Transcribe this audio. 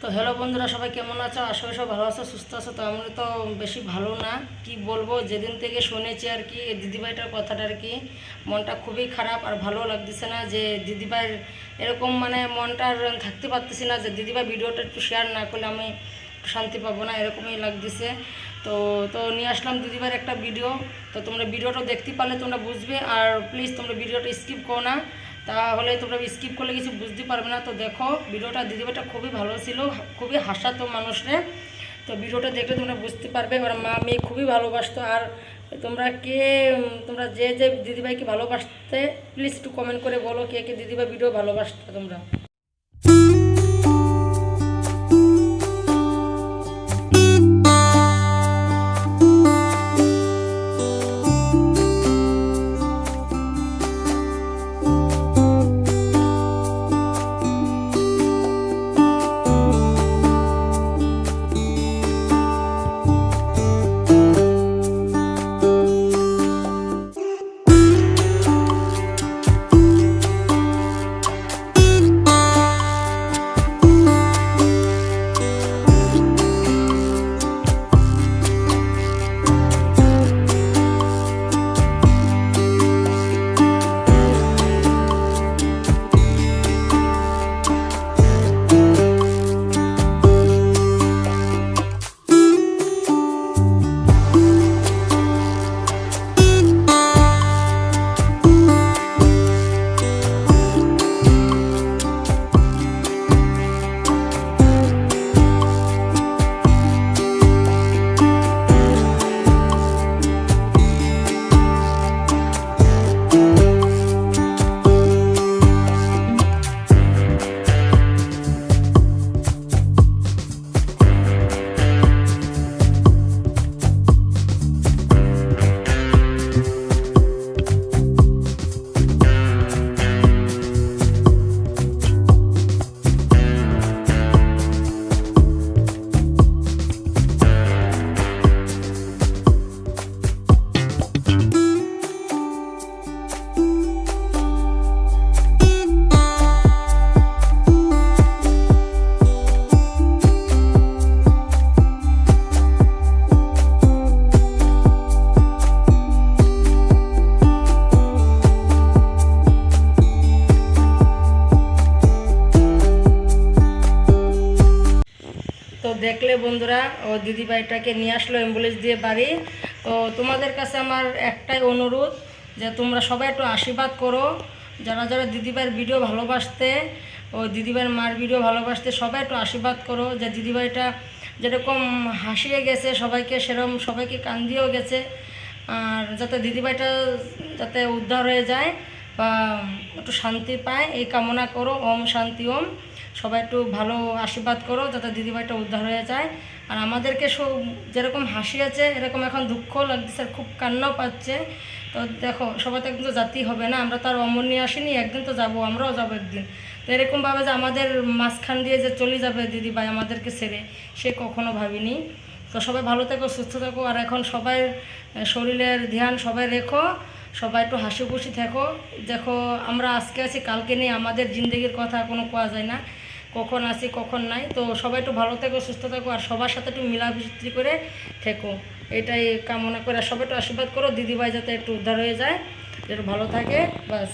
তো হ্যালো বন্ধুরা, সবাই কেমন আছো? করি সব ভালো আছো, সুস্থ আছো। তো আমরা তো বেশি ভালো না, কি বলব? যেদিন থেকে শুনেছি আর কি দিদিভাইটার কথাটা আর কি, মনটা খুবই খারাপ আর ভালো লাগতেছে না যে দিদিভাইয়ের এরকম মানে মনটা থাকতে পারতেছি না যে দিদিভাই ভিডিওটা একটু শেয়ার না করলে আমি শান্তি পাবো না, এরকমই লাগতেছে। তো তো নিয়ে আসলাম দিদিভাইয়ের একটা ভিডিও তো তোমরা ভিডিওটা দেখতে পারলে তোমরা বুঝবে। আর প্লিজ তোমরা ভিডিওটা স্কিপ করো না। তাহলে তোমরা স্কিপ করলে কিছু বুঝতে পারবে না। তো দেখো, ভিডিওটা দিদিভাইটা খুবই ভালো ছিল, খুবই হাসাতো মানুষরে। তো ভিডিওটা দেখলে তোমরা বুঝতে পারবে ওর মা মেয়ে খুবই ভালোবাসতো। আর তোমরা কে, তোমরা যে যে দিদিভাইকে ভালোবাসতে প্লিজ একটু কমেন্ট করে বলো কে কে দিদিভাই ভিডিও ভালোবাসতো তোমরা। দেখলে বন্ধুরা, ও দিদিভাইটাকে নিয়ে আসলো অ্যাম্বুলেন্স দিয়ে বাড়ি। তো তোমাদের কাছে আমার একটাই অনুরোধ যে তোমরা সবাই একটু আশীর্বাদ করো। যারা যারা দিদিভাইয়ের ভিডিও ভালোবাসতে, ও দিদিভাইয়ের মার ভিডিও ভালোবাসতে, সবাই একটু আশীর্বাদ করো যে দিদিভাইটা যেরকম হাসিয়ে গেছে সবাইকে সেরকম সবাইকে কান্দিয়েও গেছে। আর যাতে দিদিভাইটা যাতে উদ্ধার হয়ে যায় বা একটু শান্তি পায়, এই কামনা করো। ওম শান্তি ওম। সবাই একটু ভালো আশীর্বাদ করো যাতে দিদিভাইটা উদ্ধার হয়ে যায়। আর আমাদেরকে সব যেরকম হাসি আছে, এরকম এখন দুঃখ লাগছে খুব কান্নাও পাচ্ছে। তো দেখো, সবাই তো একদিন তো জাতি হবে না, আমরা তো আর অমর নিয়ে আসিনি, একদিন তো যাব, আমরাও যাব একদিন। তো এরকমভাবে যে আমাদের মাঝখান দিয়ে যে চলে যাবে দিদিভাই আমাদেরকে ছেড়ে, সে কখনো ভাবিনি। তো সবাই ভালো থেকো, সুস্থ থাকো। আর এখন সবাই শরীরের ধ্যান সবাই রেখো, সবাই একটু হাসি খুশি থাকো। দেখো, আমরা আজকে আছি, কালকে নেই আমাদের জিন্দগির কথা কোনো কোয়া যায় না। কখন আসি কখন নাই। তো সবাই একটু ভালো থেকো, সুস্থ থাকো, আর সবার সাথে একটু মিলামিশি করে থেকো। এটাই কামনা করে, আর সবাই একটু আশীর্বাদ করো, দিদিভাই যাতে একটু উদ্ধার হয়ে যায় যেটা ভালো থাকে, বাস।